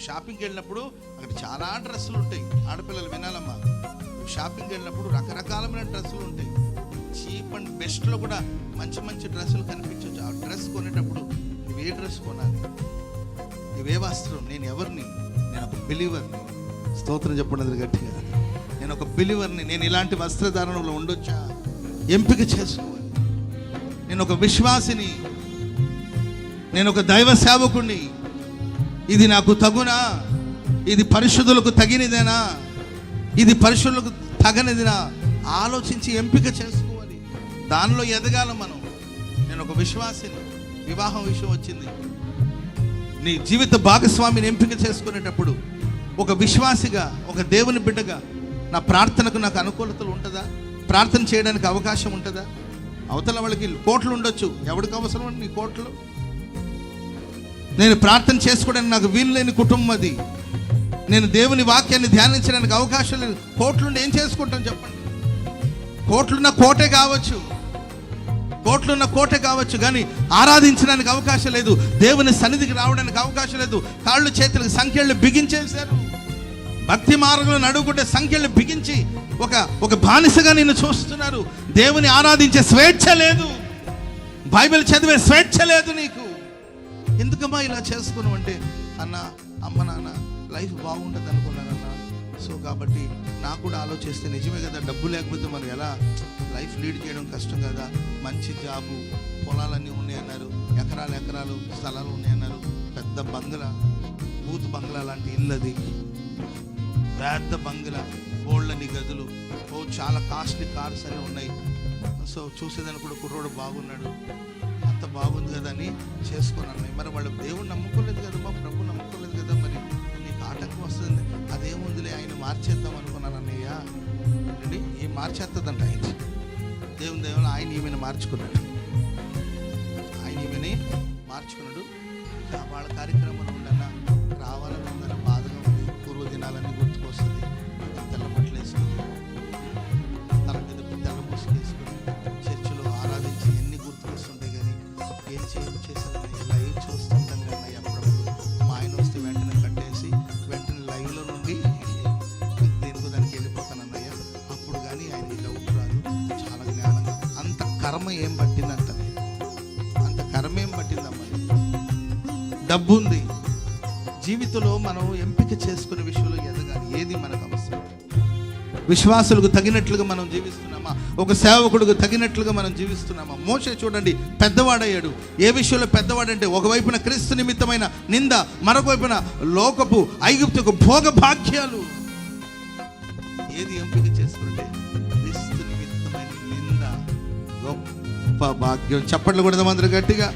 షాపింగ్కి వెళ్ళినప్పుడు అక్కడ చాలా డ్రెస్సులు ఉంటాయి. ఆడపిల్లలు వినాలమ్మా. షాపింగ్కి వెళ్ళినప్పుడు రకరకాలమైన డ్రెస్సులు ఉంటాయి. చీప్ అండ్ బెస్ట్లో కూడా మంచి మంచి డ్రెస్సులు కనిపించవచ్చు ఆ డ్రెస్ కొనేటప్పుడు నువ్వే డ్రెస్ కొనాలి? నువ్వే వస్త్రం? నేను ఎవరిని? నేను ఒక బిలీవర్ని స్తోత్రం చెప్పండి గట్టిగా. నేను ఒక బిలీవర్ని నేను ఇలాంటి వస్త్రధారణలో ఉండొచ్చా? ఎంపిక చేసుకోవాలి. నేను ఒక విశ్వాసిని. నేను ఒక దైవ సేవకుణ్ణి. ఇది నాకు తగునా. ఇది పరిశుద్ధులకు తగినదేనా? ఇది పరిశుద్ధులకు తగనిదినా? ఆలోచించి ఎంపిక చేసుకోవాలి. దానిలో ఎదగాల మనం. నేను ఒక విశ్వాసిని. వివాహం విషయం వచ్చింది. నీ జీవిత భాగస్వామిని ఎంపిక చేసుకునేటప్పుడు ఒక విశ్వాసిగా ఒక దేవుని బిడ్డగా నా ప్రార్థనకు నాకు అనుకూలతలు ఉంటుందా? ప్రార్థన చేయడానికి అవకాశం ఉంటుందా? అవతల వాళ్ళకి కోట్లు ఉండొచ్చు. ఎవరికి అవసరం? నీ కోట్లు. నేను ప్రార్థన చేసుకోవడానికి నాకు వీలు లేని కుటుంబం అది. నేను దేవుని వాక్యాన్ని ధ్యానించడానికి అవకాశం లేదు. కోట్లుండి ఏం చేసుకుంటాం చెప్పండి? కోట్లున్న కోటే కావచ్చు. కోట్లున్న కోటే కావచ్చు కానీ ఆరాధించడానికి అవకాశం లేదు. దేవుని సన్నిధికి రావడానికి అవకాశం లేదు. కాళ్ళు చేతులకు సంఖ్యలు బిగించేశారు. భక్తి మార్గంలో నడుగుంటే సంఖ్యలు బిగించి ఒక ఒక బానిసగా నిన్ను చూస్తున్నారు. దేవుని ఆరాధించే స్వేచ్ఛ లేదు. బైబిల్ చదివే స్వేచ్ఛ లేదు నీకు. ఎందుకమ్మా ఇలా చేసుకున్నావు అంటే అన్న అమ్మ నాన్న లైఫ్ బాగుంటుంది అనుకున్నానన్న సో కాబట్టి నాకు కూడా ఆలోచిస్తే నిజమే కదా డబ్బు లేకపోతే మనం ఎలా? లైఫ్ లీడ్ చేయడం కష్టం కదా మంచి జాబు పొలాలన్నీ ఉన్నాయన్నారు ఎకరాలు ఎకరాలు స్థలాలు ఉన్నాయన్నారు పెద్ద బంగ్లా బూత్ బంగ్లా లాంటి ఇల్లు అది పెద్ద బంగ్లా బోళ్ళని గదులు ఓ చాలా కాస్ట్లీ కార్స్ అన్నీ ఉన్నాయి. సో చూసేదానికి కూడా కుర్రోడు బాగున్నాడు. బాగుంది కదా అని చేసుకున్నాను. మరి వాళ్ళు దేవుడు నమ్ముకోలేదు కదా మా ప్రభు నమ్ముకోలేదు కదా మరి. నీకు ఆటంకం వస్తుంది అదేముందిలే ఆయన మార్చేద్దాం అనుకున్నాను అన్నయ్య. అండి ఈ మార్చేస్తుందంట ఆయన. దేవుని దేవుని ఆయన ఈమెను మార్చుకున్నాడు. ఆయన ఈమెని మార్చుకున్నాడు. వాళ్ళ కార్యక్రమంలో ఉండన్నా కర్మ ఏం పట్టిందంట? అంత కర్మ ఏం పట్టిందమ్మా డబ్బు ఉంది జీవితంలో మనం ఎంపిక చేసుకునే విషయంలో ఎదగాలి. ఏది మనకు అవసరం? విశ్వాసులకు తగినట్లుగా మనం జీవిస్తున్నామా? ఒక సేవకుడికి తగినట్లుగా మనం జీవిస్తున్నామా? మోసే చూడండి పెద్దవాడయ్యాడు. ఏ విషయంలో పెద్దవాడంటే ఒకవైపున క్రీస్తు నిమిత్తమైన నింద మరొక వైపున లోకపు ఐగుప్తుకు భోగ భాగ్యాలు. ఏది ఎంపిక చేసుకుంటే గొప్ప భాగ్యం చప్పట్లు కూడా అందరూ గట్టిగా.